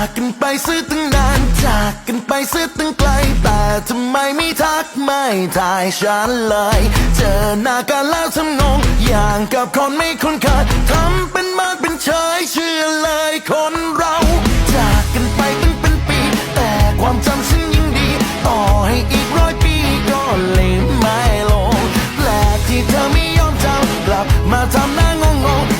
จากกันไปซื้อตั้งนาน จากกันไปซื้อตั้งไกล แต่ทำไมไม่ทักไม่ทายฉันเลย เจอหน้ากันแล้วทำนองอย่างกับคนไม่คุ้นเคยทำเป็นมาเป็นเฉยเชื่อเลยคนเรา จากกันไปตั้งเป็นปี แต่ความจำฉันยังดี ต่อให้อีกร้อยปีก็เลยไม่ลงแปลกที่เธอไม่ยอมจำกลับมาทำหน้างงง